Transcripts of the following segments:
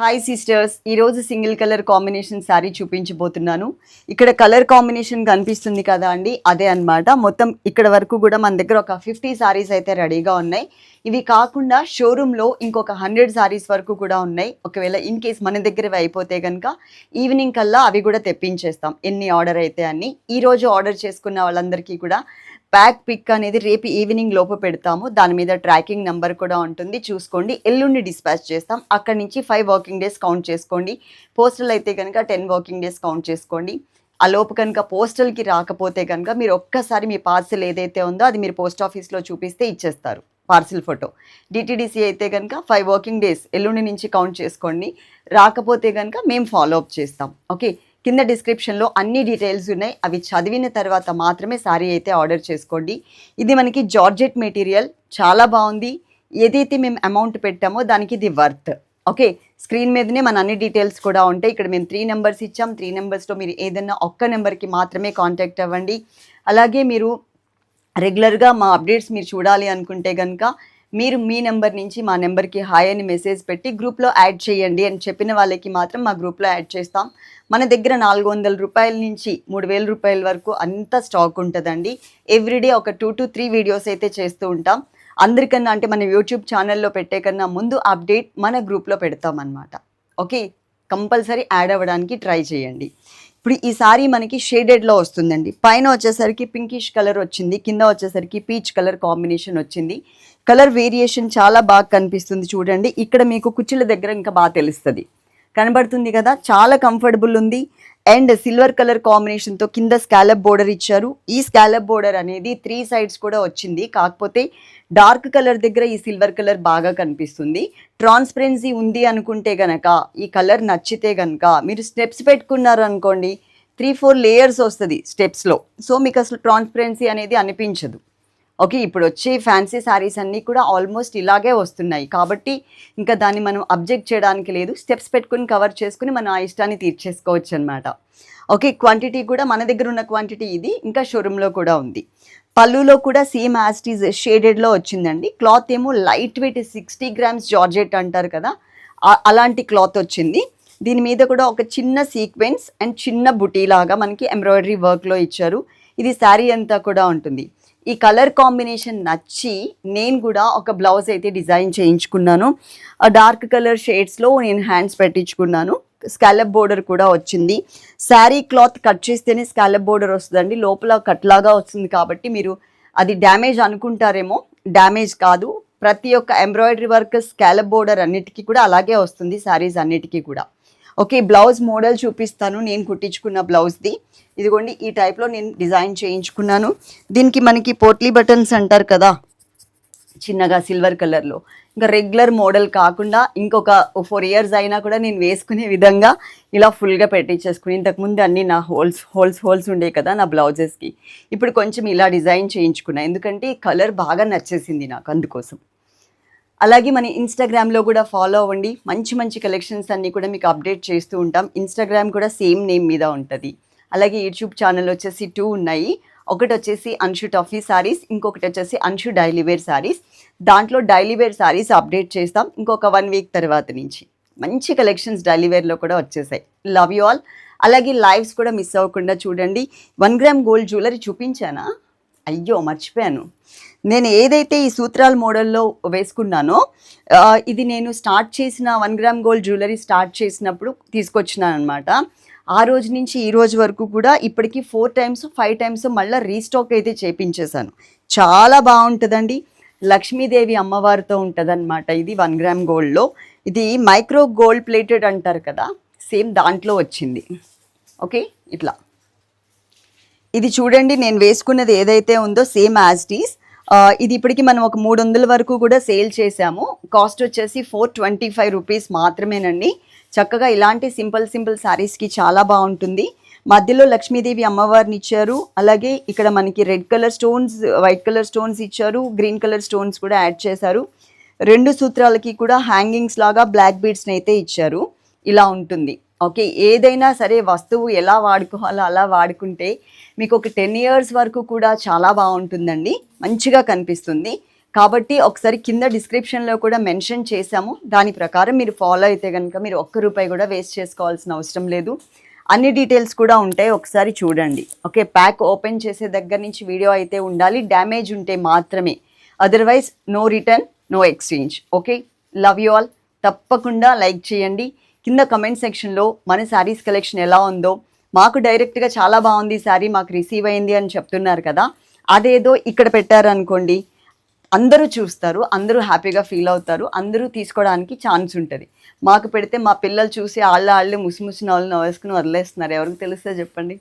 Hi sisters ఈరోజు single colour combination sari చూపించబోతున్నాను. ఇక్కడ కలర్ కాంబినేషన్ కనిపిస్తుంది కదా అండి? అదే అన్నమాట. మొత్తం ఇక్కడ వరకు కూడా మన దగ్గర ఒక ఫిఫ్టీ శారీస్ అయితే రెడీగా ఉన్నాయి. ఇవి కాకుండా షోరూంలో ఇంకొక హండ్రెడ్ శారీస్ వరకు కూడా ఉన్నాయి. ఒకవేళ ఇన్ కేస్ మన దగ్గర అయిపోతే కనుక ఈవినింగ్ కల్లా అవి కూడా తెప్పించేస్తాం. ఎన్ని ఆర్డర్ అయితే అన్ని. ఈరోజు ఆర్డర్ చేసుకున్న వాళ్ళందరికీ కూడా ప్యాక్ పిక్ అనేది రేపు ఈవినింగ్ లోపు పెడతాము. దాని మీద ట్రాకింగ్ నెంబర్ కూడా ఉంటుంది. చూసుకోండి. ఎల్లుండి డిస్పాచ్ చేస్తాం. అక్కడి నుంచి ఫైవ్ వర్కింగ్ డేస్ కౌంట్ చేసుకోండి. పోస్టల్ అయితే కనుక టెన్ వర్కింగ్ డేస్ కౌంట్ చేసుకోండి. ఆ లోపు కనుక పోస్టల్కి రాకపోతే కనుక మీరు ఒక్కసారి మీ పార్సిల్ ఏదైతే ఉందో అది మీరు పోస్ట్ ఆఫీస్లో చూపిస్తే ఇచ్చేస్తారు. Parcel photo. డిటీడీసీ అయితే కనుక ఫైవ్ వర్కింగ్ డేస్ ఎల్లుండి నుంచి కౌంట్ చేసుకోండి. రాకపోతే కనుక మేము ఫాలో అప్ చేస్తాం. ఓకే? కింద డిస్క్రిప్షన్లో అన్ని డీటెయిల్స్ ఉన్నాయి. అవి చదివిన తర్వాత మాత్రమే శారీ అయితే ఆర్డర్ చేసుకోండి. ఇది మనకి జార్జెట్ మెటీరియల్. చాలా బాగుంది. ఏదైతే మేము అమౌంట్ పెట్టామో దానికి ఇది వర్త్ ఓకే? స్క్రీన్ మీదనే మన అన్ని డీటెయిల్స్ కూడా ఉంటాయి. ఇక్కడ మేము త్రీ నెంబర్స్ ఇచ్చాం. త్రీ నెంబర్స్లో మీరు ఏదైనా ఒక్క నెంబర్కి మాత్రమే కాంటాక్ట్ అవ్వండి. అలాగే మీరు రెగ్యులర్గా మా అప్డేట్స్ మీరు చూడాలి అనుకుంటే కనుక మీరు మీ నెంబర్ నుంచి మా నెంబర్కి హాయ్ అని మెసేజ్ పెట్టి గ్రూప్లో యాడ్ చేయండి అని చెప్పిన వాళ్ళకి మాత్రం మా గ్రూప్లో యాడ్ చేస్తాం. మన దగ్గర నాలుగు వందల రూపాయల నుంచి మూడు వేల రూపాయల వరకు అంత స్టాక్ ఉంటుందండి. ఎవ్రీడే ఒక టూ టు త్రీ వీడియోస్ అయితే చేస్తూ ఉంటాం. అందరికన్నా అంటే మన యూట్యూబ్ ఛానల్లో పెట్టే కన్నా ముందు అప్డేట్ మన గ్రూప్లో పెడతామన్నమాట. ఓకే కంపల్సరీ యాడ్ అవ్వడానికి ట్రై చేయండి. ఇప్పుడు ఈ సారీ మనకి షేడెడ్లో వస్తుందండి. పైన వచ్చేసరికి పింకిష్ కలర్ వచ్చింది. కింద వచ్చేసరికి పీచ్ కలర్ కాంబినేషన్ వచ్చింది. కలర్ వేరియేషన్ చాలా బాగా కనిపిస్తుంది చూడండి. ఇక్కడ మీకు కుచ్చిల దగ్గర ఇంకా బాగా తెలుస్తుంది. కనబడుతుంది కదా? చాలా కంఫర్టబుల్ ఉంది. అండ్ సిల్వర్ కలర్ కాంబినేషన్తో కింద స్కాలప్ బోర్డర్ ఇచ్చారు. ఈ స్కాలప్ బోర్డర్ అనేది త్రీ సైడ్స్ కూడా వచ్చింది. కాకపోతే డార్క్ కలర్ దగ్గర ఈ సిల్వర్ కలర్ బాగా కనిపిస్తుంది. ట్రాన్స్పరెన్సీ ఉంది అనుకుంటే గనక ఈ కలర్ నచ్చితే గనక మీరు స్టెప్స్ పెట్టుకున్నారు అనుకోండి త్రీ ఫోర్ లేయర్స్ వస్తుంది స్టెప్స్లో. సో మీకు అసలు ట్రాన్స్పరెన్సీ అనేది అనిపించదు. ఓకే ఇప్పుడు వచ్చే ఫ్యాన్సీ శారీస్ అన్నీ కూడా ఆల్మోస్ట్ ఇలాగే వస్తున్నాయి. కాబట్టి ఇంకా దాన్ని మనం అబ్జెక్ట్ చేయడానికి లేదు. స్టెప్స్ పెట్టుకుని కవర్ చేసుకుని మనం ఆ ఇష్టాన్ని తీర్చేసుకోవచ్చు అనమాట ఓకే క్వాంటిటీ కూడా మన దగ్గర ఉన్న క్వాంటిటీ ఇది. ఇంకా షోరూంలో కూడా ఉంది. పళ్ళులో కూడా సేమ్ యాస్టీజ్ షేడెడ్లో వచ్చిందండి. క్లాత్ ఏమో light weight sixty grams georgette అంటారు కదా. అలాంటి క్లాత్ వచ్చింది. దీని మీద కూడా ఒక చిన్న సీక్వెన్స్ అండ్ చిన్న బుటీ లాగా మనకి ఎంబ్రాయిడరీ వర్క్లో ఇచ్చారు. ఇది శారీ అంతా కూడా ఉంటుంది. ఈ కలర్ కాంబినేషన్ నచ్చి నేను కూడా ఒక బ్లౌజ్ అయితే డిజైన్ చేయించుకున్నాను. ఆ డార్క్ కలర్ షేడ్స్లో నేను హ్యాండ్స్ పెట్టించుకున్నాను. స్కాలప్ బోర్డర్ కూడా వచ్చింది. శారీ క్లాత్ కట్ చేస్తేనే స్కాలప్ బోర్డర్ వస్తుందండి. లోపల కట్లాగా వస్తుంది కాబట్టి మీరు అది డ్యామేజ్ అనుకుంటారేమో. డ్యామేజ్ కాదు. ప్రతి ఒక్క ఎంబ్రాయిడరీ వర్క్ స్కాలప్ బోర్డర్ అన్నిటికీ కూడా అలాగే వస్తుంది. శారీస్ అన్నిటికీ కూడా. ఓకే బ్లౌజ్ మోడల్ చూపిస్తాను. నేను కుట్టించుకున్న బ్లౌజ్ది. ఇదిగోండి ఈ టైప్లో నేను డిజైన్ చేయించుకున్నాను. దీనికి మనకి పోట్లీ బటన్స్ అంటారు కదా చిన్నగా సిల్వర్ కలర్లో. ఇంకా రెగ్యులర్ మోడల్ కాకుండా ఇంకొక ఫోర్ ఇయర్స్ అయినా కూడా నేను వేసుకునే విధంగా ఇలా ఫుల్గా పెట్టించేసుకుని ఇంతకుముందు అన్ని నా హోల్స్ హోల్స్ హోల్స్ ఉండే కదా నా బ్లౌజెస్కి. ఇప్పుడు కొంచెం ఇలా డిజైన్ చేయించుకున్నా. ఎందుకంటే కలర్ బాగా నచ్చేసింది నాకు అందుకోసం. అలాగే మన ఇన్స్టాగ్రామ్లో కూడా ఫాలో అవ్వండి. మంచి మంచి కలెక్షన్స్ అన్నీ కూడా మీకు అప్డేట్ చేస్తూ ఉంటాం. ఇన్స్టాగ్రామ్ కూడా సేమ్ నేమ్ మీద ఉంటుంది. అలాగే యూట్యూబ్ ఛానల్ వచ్చేసి టూ ఉన్నాయి. ఒకటి వచ్చేసి అన్షు టఫీ సారీస్ ఇంకొకటి వచ్చేసి అన్షు డైలీ శారీస్ సారీస్ దాంట్లో డైలీ శారీస్ సారీస్ అప్డేట్ చేస్తాం. ఇంకొక వన్ వీక్ తర్వాత నుంచి. మంచి కలెక్షన్స్ డైలీ వేర్లో కూడా వచ్చేసాయి. లవ్ యూ ఆల్ అలాగే లైవ్స్ కూడా మిస్ అవ్వకుండా చూడండి. వన్ గ్రామ్ గోల్డ్ జ్యువెలరీ చూపించానా? అయ్యో మర్చిపోయాను. నేను ఏదైతే ఈ సూత్రాల మోడల్లో వేసుకున్నానో ఇది నేను స్టార్ట్ చేసిన one gram gold jewellery start చేసినప్పుడు తీసుకొచ్చినాను అనమాట ఆ రోజు నుంచి ఈ రోజు వరకు కూడా ఇప్పటికి ఫోర్ టైమ్స్ ఫైవ్ టైమ్స్ మళ్ళీ రీస్టాక్ అయితే చేపించేశాను. చాలా బాగుంటుందండి. లక్ష్మీదేవి అమ్మవారితో ఉంటుందన్నమాట ఇది వన్ గ్రామ్ గోల్డ్లో. ఇది మైక్రో గోల్డ్ ప్లేటెడ్ అంటారు కదా సేమ్ దాంట్లో వచ్చింది. ఓకే ఇట్లా. ఇది చూడండి నేను వేసుకున్నది ఏదైతే ఉందో సేమ్ యాజ్ టీస్ ఇది ఇప్పటికి మనం ఒక మూడు వందల వరకు కూడా సేల్ చేసాము కాస్ట్ వచ్చేసి ఫోర్ ట్వంటీ ఫైవ్ రూపీస్ మాత్రమేనండి. చక్కగా ఇలాంటి సింపుల్ సింపుల్ శారీస్కి చాలా బాగుంటుంది. మధ్యలో లక్ష్మీదేవి అమ్మవారిని ఇచ్చారు. అలాగే ఇక్కడ మనకి red colour stones white colour stones ఇచ్చారు. గ్రీన్ కలర్ స్టోన్స్ కూడా యాడ్ చేశారు. రెండు సూత్రాలకి కూడా హ్యాంగింగ్స్ లాగా బ్లాక్ బీడ్స్ని అయితే ఇచ్చారు. ఇలా ఉంటుంది. ఓకే ఏదైనా సరే వస్తువు ఎలా వాడుకోవాలో అలా వాడుకుంటే మీకు ఒక టెన్ ఇయర్స్ వరకు కూడా చాలా బాగుంటుందండి. మంచిగా కనిపిస్తుంది. కాబట్టి ఒకసారి కింద డిస్క్రిప్షన్లో కూడా మెన్షన్ చేశాము. దాని ప్రకారం మీరు ఫాలో అయితే కనుక మీరు ఒక్క రూపాయి కూడా వేస్ట్ చేసుకోవాల్సిన అవసరం లేదు. అన్ని డీటెయిల్స్ కూడా ఉంటాయి. ఒకసారి చూడండి. ఓకే ప్యాక్ ఓపెన్ చేసే దగ్గర నుంచి వీడియో అయితే ఉండాలి. డ్యామేజ్ ఉంటే మాత్రమే. Otherwise no return no exchange okay love you all తప్పకుండా లైక్ చేయండి. కింద కమెంట్ సెక్షన్లో మన శారీస్ కలెక్షన్ ఎలా ఉందో మాకు డైరెక్ట్గా చాలా బాగుంది శారీ మాకు రిసీవ్ అయింది అని చెప్తున్నారు కదా అదేదో ఇక్కడ పెట్టారనుకోండి అందరూ చూస్తారు అందరూ హ్యాపీగా ఫీల్ అవుతారు అందరూ తీసుకోవడానికి ఛాన్స్ ఉంటుంది. మాకు పెడితే మా పిల్లలు చూసి వాళ్ళ వాళ్ళు ముసి వాళ్ళని వేసుకుని వదిలేస్తున్నారు. ఎవరికి తెలిస్తే చెప్పండి.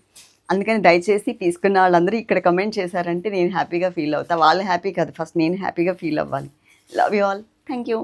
అందుకని దయచేసి తీసుకున్న వాళ్ళందరూ ఇక్కడ కమెంట్ చేశారంటే నేను హ్యాపీగా ఫీల్ అవుతా. వాళ్ళు హ్యాపీ కదా ఫస్ట్ నేను హ్యాపీగా ఫీల్ అవ్వాలి. Love you all thank you